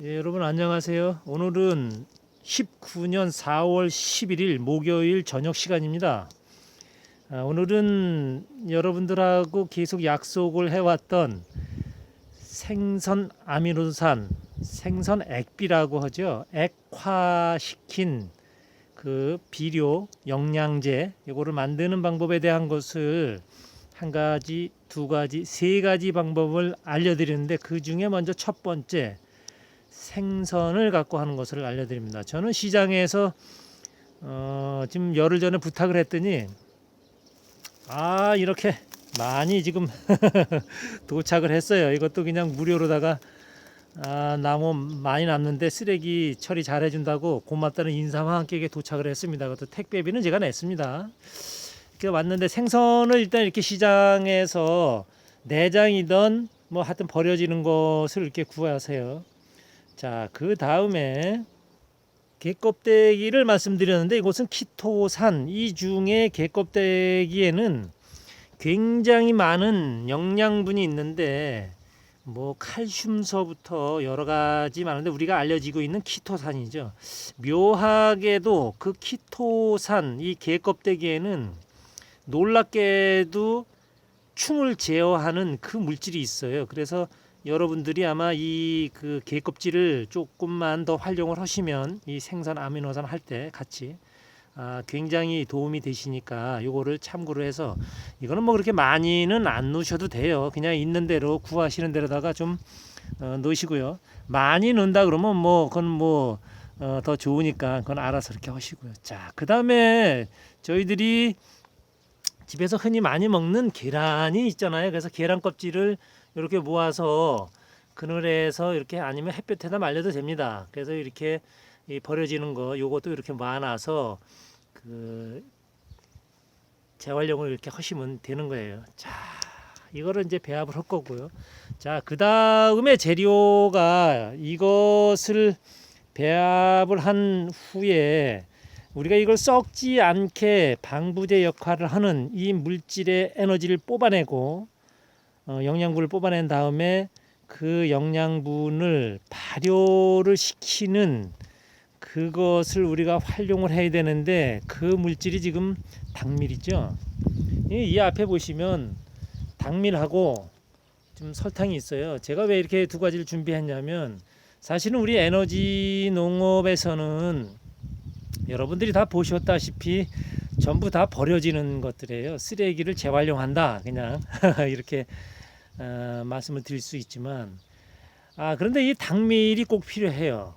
예, 여러분 안녕하세요. 오늘은 19년 4월 11일 목요일 저녁 시간입니다. 아, 오늘은 여러분들하고 계속 약속을 해왔던 생선 아미노산, 생선 액비라고 하죠. 액화시킨 그 비료, 영양제 이거를 만드는 방법에 대한 것을 한 가지, 두 가지, 세 가지 방법을 알려드리는데 그 중에 먼저 첫 번째 생선을 갖고 하는 것을 알려드립니다. 저는 시장에서 어, 지금 열흘 전에 부탁을 했더니 아 이렇게 많이 지금 도착을 했어요. 이것도 그냥 무료로다가 아, 나무 많이 남는데 쓰레기 처리 잘 해준다고 고맙다는 인사와 함께 도착을 했습니다. 그것도 택배비는 제가 냈습니다. 이렇게 왔는데 생선을 일단 이렇게 시장에서 내장이든 뭐 하여튼 버려지는 것을 이렇게 구하세요. 자, 그 다음에 개껍데기를 말씀드렸는데 이것은 키토산 이 중에 개껍데기에는 굉장히 많은 영양분이 있는데 뭐 칼슘서부터 여러 가지 많은데 우리가 알려지고 있는 키토산이죠. 묘하게도 그 키토산 이 개껍데기에는 놀랍게도 춤을 제어하는 그 물질이 있어요. 그래서 여러분들이 아마 이 그 개껍질을 조금만 더 활용을 하시면 이 생선 아미노산 할 때 같이 아, 굉장히 도움이 되시니까 요거를 참고로 해서 이거는 뭐 그렇게 많이는 안 넣으셔도 돼요. 그냥 있는 대로 구하시는 대로다가 좀 어, 넣으시고요. 많이 넣는다 그러면 뭐 그건 뭐 어, 더 좋으니까 그건 알아서 이렇게 하시고요. 자, 그 다음에 저희들이 집에서 흔히 많이 먹는 계란이 있잖아요. 그래서 계란 껍질을 이렇게 모아서 그늘에서 이렇게 아니면 햇볕에다 말려도 됩니다. 그래서 이렇게 이 버려지는 거 요것도 이렇게 모아놔서 그 재활용을 이렇게 하시면 되는 거예요. 자, 이거를 이제 배합을 할 거고요. 자, 그 다음에 재료가 이것을 배합을 한 후에 우리가 이걸 썩지 않게 방부제 역할을 하는 이 물질의 에너지를 뽑아내고 어, 영양분을 뽑아낸 다음에 그 영양분을 발효를 시키는 그것을 우리가 활용을 해야 되는데 그 물질이 지금 당밀이죠. 이, 이 앞에 보시면 당밀하고 좀 설탕이 있어요. 제가 왜 이렇게 두 가지를 준비했냐면 사실은 우리 에너지 농업에서는 여러분들이 다 보셨다시피 전부 다 버려지는 것들이에요. 쓰레기를 재활용한다. 그냥 이렇게 어, 말씀을 드릴 수 있지만 아 그런데 이 당밀이 꼭 필요해요.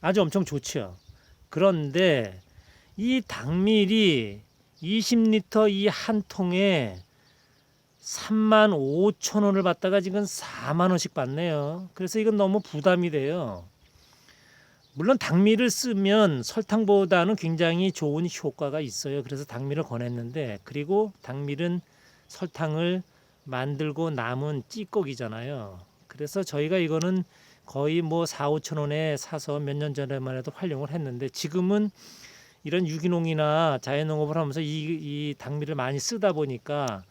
아주 엄청 좋죠. 그런데 이 당밀이 20리터 이 한 통에 3만 5천 원을 받다가 지금 4만 원씩 받네요. 그래서 이건 너무 부담이 돼요. 물론 당밀을 쓰면 설탕보다는 굉장히 좋은 효과가 있어요. 그래서 당밀을 권했는데 그리고 당밀은 설탕을 만들고 남은 찌꺼기잖아요. 그래서 저희가 이거는 거의 뭐 4, 5천 원에 사서 몇 년 전에만 해도 활용을 했는데 지금은 이런 유기농이나 자연농업을 하면서 이, 이 당밀을 많이 쓰다 보니까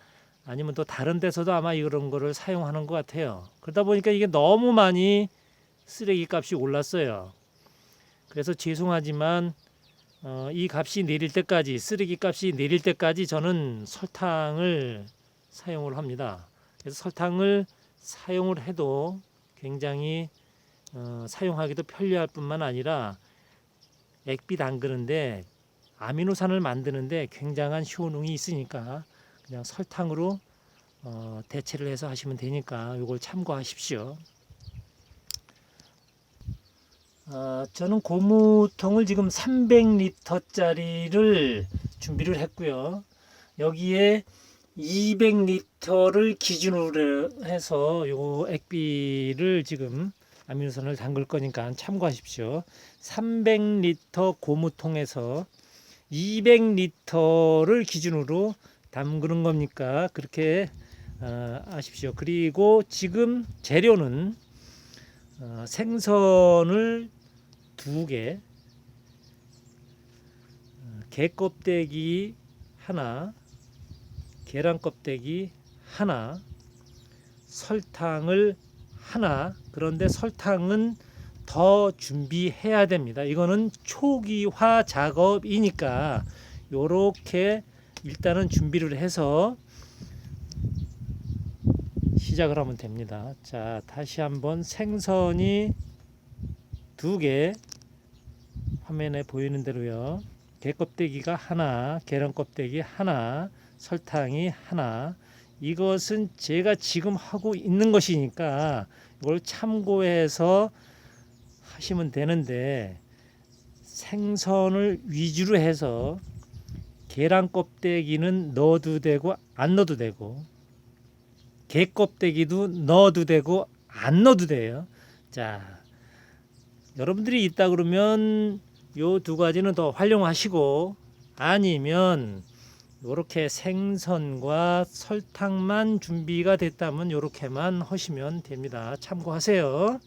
아니면 또 다른 데서도 아마 이런 거를 사용하는 것 같아요. 그러다 보니까 이게 너무 많이 쓰레기 값이 올랐어요. 그래서 죄송하지만 어, 이 값이 내릴 때까지 쓰레기 값이 내릴 때까지 저는 설탕을 사용을 합니다. 그래서 설탕을 사용을 해도 굉장히 어, 사용하기도 편리할 뿐만 아니라 액비 담그는데 아미노산을 만드는데 굉장한 효능이 있으니까 그냥 설탕으로 어, 대체를 해서 하시면 되니까 이걸 참고하십시오. 어, 저는 고무통을 지금 300리터짜리를 준비를 했고요. 여기에 200리터를 기준으로 해서 요 액비를 지금 아미노산을 담글 거니까 참고하십시오. 300리터 고무통에서 200리터를 기준으로 담그는 겁니까? 그렇게 어, 아십시오. 그리고 지금 재료는 어, 생선을 두 개, 어, 게 껍데기 하나, 계란 껍데기 하나, 설탕을 하나. 그런데 설탕은 더 준비해야 됩니다. 이거는 초기화 작업이니까 요렇게 일단은 준비를 해서 시작을 하면 됩니다. 자, 다시 한번 생선이 두 개 화면에 보이는 대로요. 게 껍데기가 하나, 계란 껍데기 하나, 설탕이 하나. 이것은 제가 지금 하고 있는 것이니까 이걸 참고해서 하시면 되는데 생선을 위주로 해서 계란 껍데기는 넣어도 되고 안 넣어도 되고 게 껍데기도 넣어도 되고 안 넣어도 돼요. 자, 여러분들이 있다 그러면 요 두 가지는 더 활용하시고 아니면 요렇게 생선과 설탕만 준비가 됐다면 요렇게만 하시면 됩니다. 참고하세요.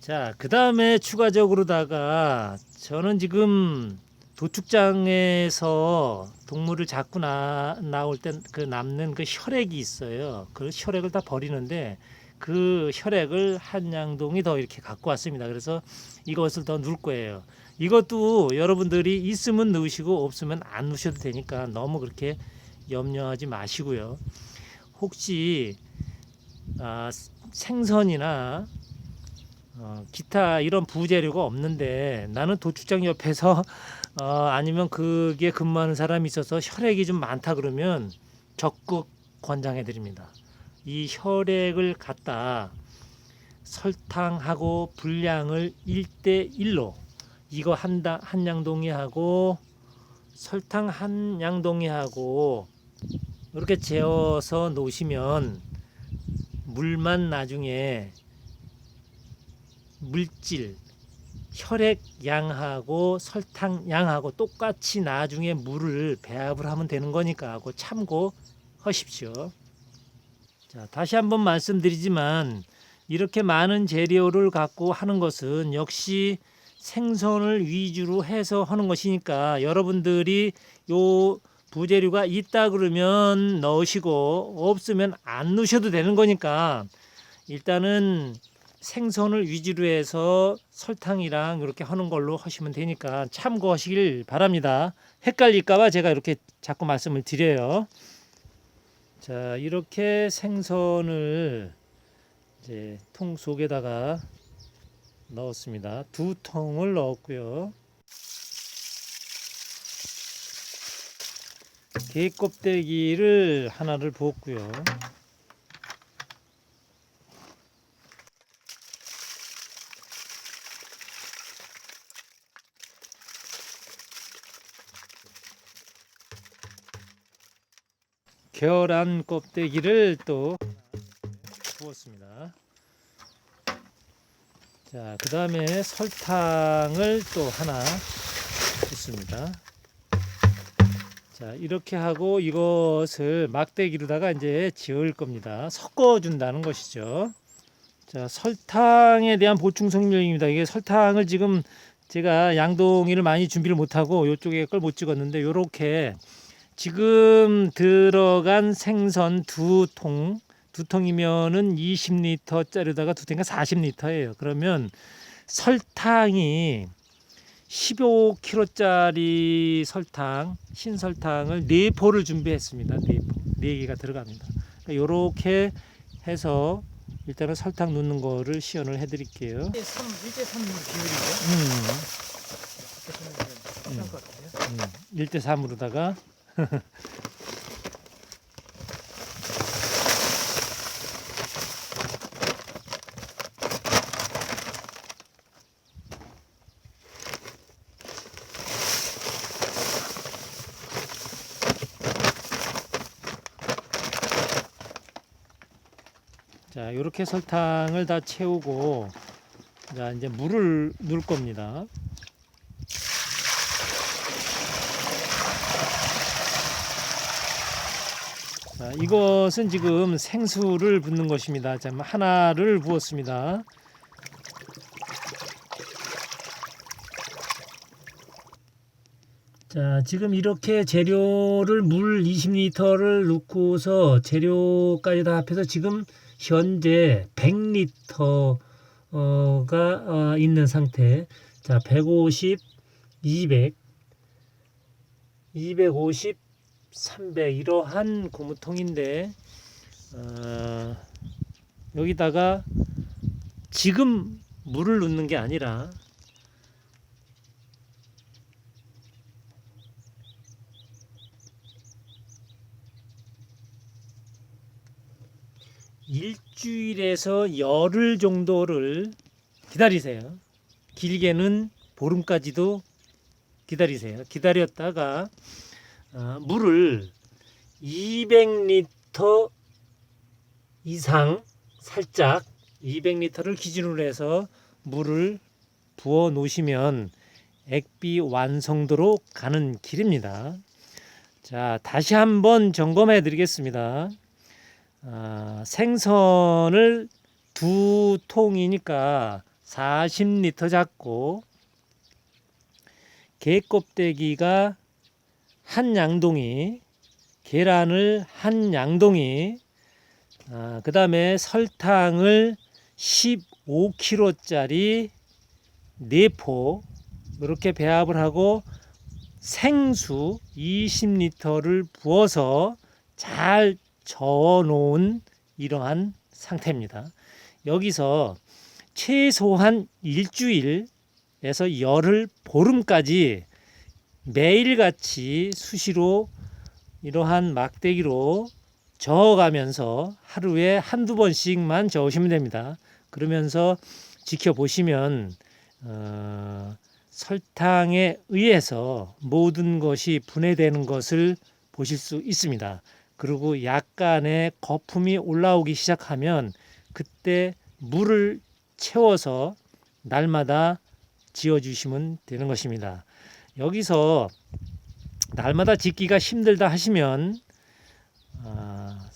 자, 그 다음에 추가적으로다가 저는 지금 도축장에서 동물을 잡고 나, 나올 때 그 남는 그 혈액이 있어요. 그 혈액을 다 버리는데 그 혈액을 한 양동이 더 이렇게 갖고 왔습니다. 그래서 이것을 더 넣을 거예요. 이것도 여러분들이 있으면 넣으시고 없으면 안 넣으셔도 되니까 너무 그렇게 염려하지 마시고요. 혹시 아, 생선이나 어, 기타 이런 부재료가 없는데 나는 도축장 옆에서 어, 아니면 그게 근무하는 사람이 있어서 혈액이 좀 많다 그러면 적극 권장해 드립니다. 이 혈액을 갖다 설탕하고 분량을 1대 1로 이거 한다 한 양동이하고 설탕 한 양동이하고 이렇게 재어서 놓으시면 물만 나중에 물질 혈액 양하고 설탕 양하고 똑같이 나중에 물을 배합을 하면 되는 거니까 하고 참고하십시오. 자, 다시 한번 말씀드리지만 이렇게 많은 재료를 갖고 하는 것은 역시 생선을 위주로 해서 하는 것이니까 여러분들이 요 부재료가 있다 그러면 넣으시고 없으면 안 넣으셔도 되는 거니까 일단은 생선을 위주로 해서 설탕이랑 이렇게 하는 걸로 하시면 되니까 참고하시길 바랍니다. 헷갈릴까봐 제가 이렇게 자꾸 말씀을 드려요. 자, 이렇게 생선을 이제 통 속에다가 넣었습니다. 두 통을 넣었고요. 게 껍데기를 하나를 부었고요. 계란 껍데기를 또 부었습니다. 자, 그 다음에 설탕을 또 하나 붓습니다. 자, 이렇게 하고 이것을 막대기로다가 이제 지을 겁니다. 섞어준다는 것이죠. 자, 설탕에 대한 보충 성분입니다. 이게 설탕을 지금 제가 양동이를 많이 준비를 못하고 이쪽에 걸 못 찍었는데 요렇게 지금 들어간 생선 두 통, 두 통이면은 20리터짜리다가 두 통이니까 40리터예요. 그러면 설탕이 15kg짜리 설탕, 신설탕을 네 포를 준비했습니다. 네 포, 네 개가 들어갑니다. 그러니까 요렇게 해서 일단은 설탕 넣는 거를 시연을 해 드릴게요. 1대 3, 1대 3 비율이죠. 음, 괜찮을 것 같아요. 음, 1대 3으로다가 자, 이렇게 설탕을 다 채우고 자, 이제 물을 넣을 겁니다. 자, 이것은 지금 생수를 붓는 것입니다. 자, 하나를 부었습니다. 자, 지금 이렇게 재료를 물 20리터를 넣고서 재료까지 다 합해서 지금 현재 100리터 어, 있는 상태. 자, 150, 200, 250, 300 이러한 고무통인데 어, 여기다가 지금 물을 넣는 게 아니라 일주일에서 열흘 정도를 기다리세요. 길게는 보름까지도 기다리세요. 기다렸다가 어, 물을 200리터 이상 살짝 200리터를 기준으로 해서 물을 부어 놓으시면 액비 완성도로 가는 길입니다. 자, 다시 한번 점검해 드리겠습니다. 아, 생선을 두 통이니까 40리터 잡고 게 껍데기가 한 양동이 계란을 한 양동이 아, 그 다음에 설탕을 15kg짜리 4포 이렇게 배합을 하고 생수 20리터를 부어서 잘 저어 놓은 이러한 상태입니다. 여기서 최소한 일주일에서 열흘 보름까지 매일같이 수시로 이러한 막대기로 저어가면서 하루에 한두 번씩만 저으시면 됩니다. 그러면서 지켜보시면 어, 설탕에 의해서 모든 것이 분해되는 것을 보실 수 있습니다. 그리고 약간의 거품이 올라오기 시작하면 그때 물을 채워서 날마다 지어주시면 되는 것입니다. 여기서 날마다 짓기가 힘들다 하시면 아,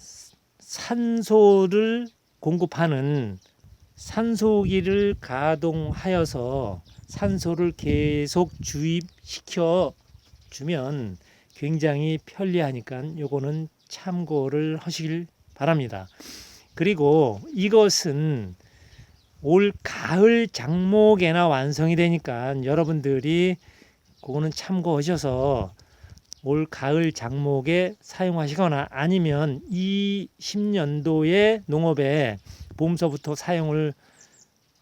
산소를 공급하는 산소기를 가동하여서 산소를 계속 주입시켜 주면 굉장히 편리하니까 요거는 참고를 하시길 바랍니다. 그리고 이것은 올 가을 장목에나 완성이 되니까 여러분들이 그거는 참고하셔서 올 가을 장목에 사용하시거나 아니면 이 10년도에 농업에 봄서부터 사용을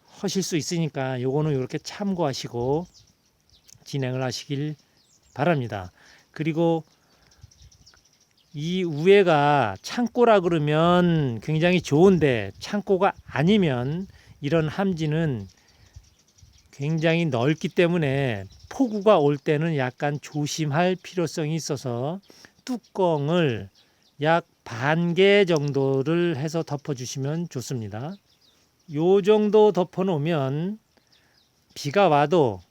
하실 수 있으니까 요거는 이렇게 참고하시고 진행을 하시길 바랍니다. 그리고 이 우회가 창고라 그러면 굉장히 좋은데 창고가 아니면 이런 함지는 굉장히 넓기 때문에 폭우가 올 때는 약간 조심할 필요성이 있어서 뚜껑을 약 반 개 정도를 해서 덮어 주시면 좋습니다. 요 정도 덮어 놓으면 비가 와도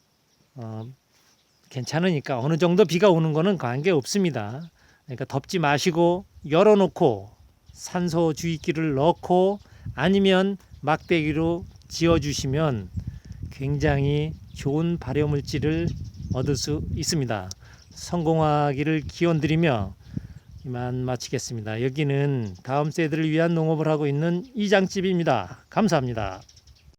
어, 괜찮으니까 어느 정도 비가 오는 거는 관계 없습니다. 그러니까 덮지 마시고 열어놓고 산소 주입기를 넣고 아니면 막대기로 지어주시면 굉장히 좋은 발효물질을 얻을 수 있습니다. 성공하기를 기원드리며 이만 마치겠습니다. 여기는 다음 세대를 위한 농업을 하고 있는 이장집입니다. 감사합니다.